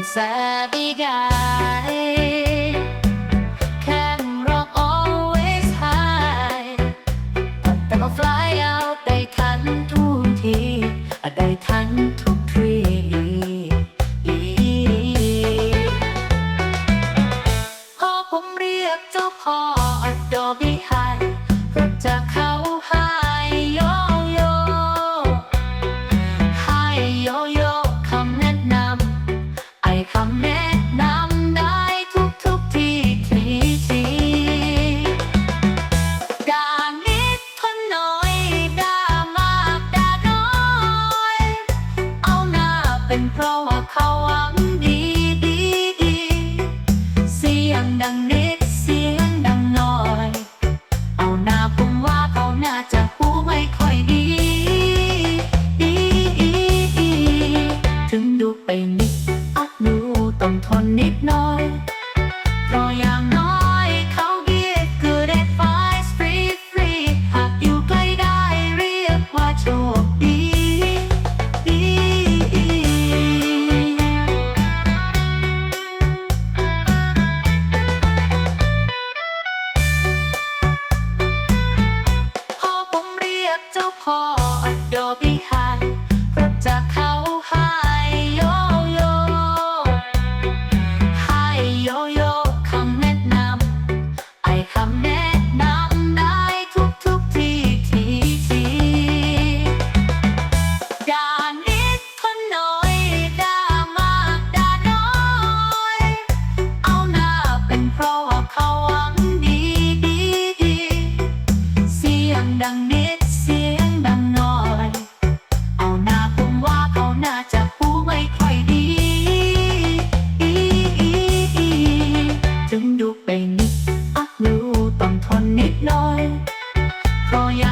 Sabi guy Can rock always high แต่ก็ fly out ได้ทันทุกทีได้ทันทุกที พอผมเรียกเจ้าพ่อ Adobe High เป็นเพราะว่าเขาหวังดีดีดีเสียงดังนิดเสียงดังหน่อย เอาหน้าผมว่าเขาน่าจะหูไม่ค่อยดีดีถึงดูไปนิดอักดูต้องทนนิดหน่อยเพราะอย่างน้อย จาเขาให้โยโย่ให้โยโย่คำแนะนำไอคำแนะนำได้ทุกทุกทีทีทีด่นิดคนหน่อยด่ามากด่าน้อย เอาน้าเป็นเพราะเขาหวังดีดีเสียงดัง น่าจะปูไม่ค่อยดี ถึงดูไปนิดอักรู้ต้องทนนิดหน่อยเพราะอยาก